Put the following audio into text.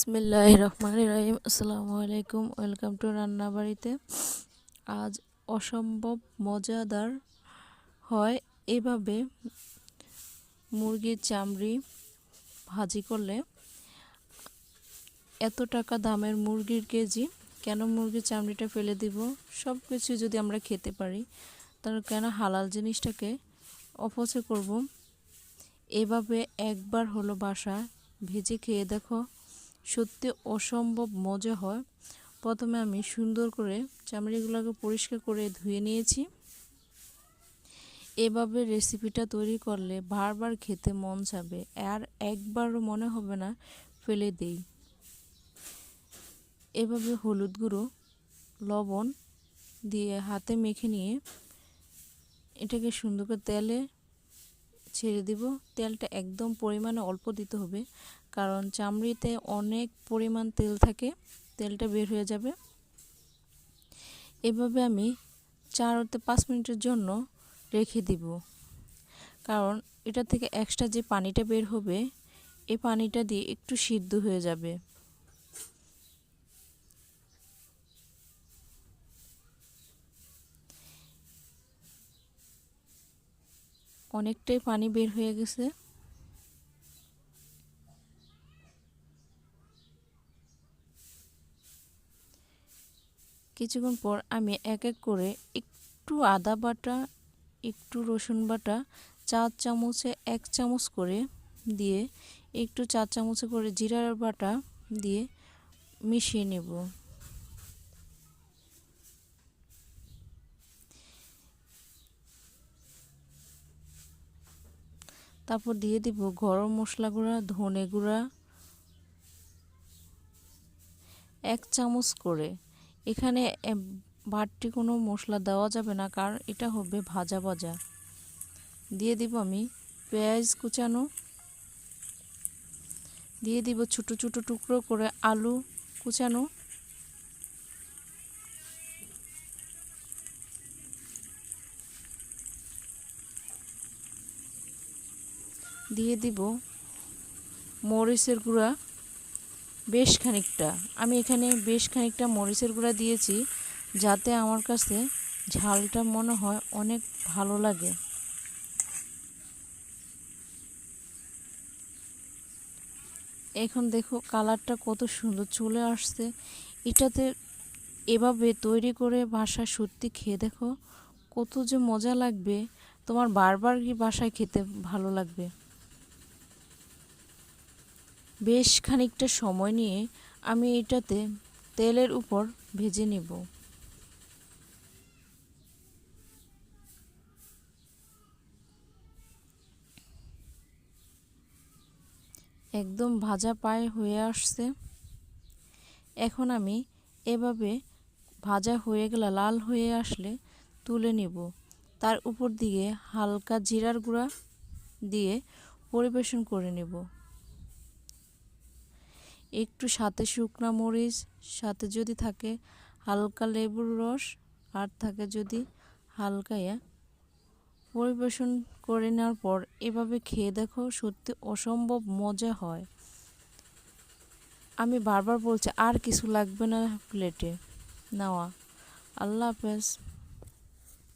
বিসমিল্লাহ রহমান রহিম আসসালামু আলাইকুম, ওয়েলকাম টু রান্না বাড়িতে আজ অসম্ভব মজাদার হয় এভাবে মুরগির চামড়ি ভাজি করলে। এত টাকা দামের মুরগির কেজি, কেন মুরগির চামড়িটা ফেলে দিব? সব কিছু যদি আমরা খেতে পারি, তাহলে কেন হালাল জিনিসটাকে অপচয় করব? এভাবে একবার হলো বাসা, ভেজে খেয়ে দেখো। সত্যি অসম্ভব মজা হয়। প্রথমে আমি সুন্দর করে চামড়িগুলোকে পরিষ্কার করে ধুয়ে নিয়েছি। এভাবে রেসিপিটা তৈরি করলে বারবার খেতে মন যাবে আর একবারও মনে হবে না, ফেলে দেই। এভাবে হলুদ গুঁড়ো, লবণ দিয়ে হাতে মেখে নিয়ে এটাকে সুন্দর করে তেলে ছেড়ে দিব। তেলটা একদম পরিমাণে অল্প দিতে হবে, কারণ চামড়িতে অনেক পরিমাণ তেল থাকে, তেলটা বের হয়ে যাবে। এভাবে আমি চার হতে পাঁচ মিনিটের জন্য রেখে দিব, কারণ এটা থেকে এক্সট্রা যে পানিটা বের হবে, এই পানিটা দিয়ে একটু সিদ্ধ হয়ে যাবে। অনেকটাই পানি বের হয়ে গেছে। কিছুক্ষণ পর আমি এক এক করে একটু আদা বাটা, একটু রসুন বাটা, চার চামচে এক চামচ করে দিয়ে, একটু চার চামচে করে জিরার বাটা দিয়ে মিশিয়ে নেব। তারপর দিয়ে দিব গরম মশলা গুঁড়া, ধনে গুঁড়া। এক চামচ করে। এখানে বাড়তি কোনো মশলা দেওয়া যাবে না, কারণ এটা হবে ভাজা ভাজা। দিয়ে দিব আমি পেঁয়াজ কুচানো। দিয়ে দিব ছোটো ছোটো টুকরো করে আলু কুচানো। দিয়ে দিব মরিচের গুঁড়া বেশ খানিকটা। আমি এখানে বেশ খানিকটা মরিচের গুঁড়া দিয়েছি যাতে আমার কাছে ঝালটা মনে হয় অনেক ভালো লাগে। এখন দেখো কালারটা কত সুন্দর চলে আসছে। এটাতে এভাবে তৈরি করে বাসা সত্যি খেয়ে দেখো কত যে মজা লাগবে। তোমার বারবার কি বাসায় খেতে ভালো লাগবে? বেশ খানিকটা সময় নিয়ে আমি এটাতে তেলের উপর ভেজে নেব। একদম ভাজা পায়ে হয়ে আসছে। এখন আমি এভাবে ভাজা হয়ে গেলে লাল হয়ে আসলে তুলে নেব। তার উপর দিয়ে হালকা জিরার গুঁড়া দিয়ে পরিবেশন করে নেব। একটু সাথে শুকনা মরিচ, সাথে যদি থাকে হালকা লেবুর রস, আর থাকে যদি হালকা ইয়া। পরিবেশন করে নেওয়ার পর এভাবে খেয়ে দেখো সত্যি অসম্ভব মজা হয়। আমি বারবার বলছি, আর কিছু লাগবে না প্লেটে নেওয়া। আল্লাহ হাফেজ।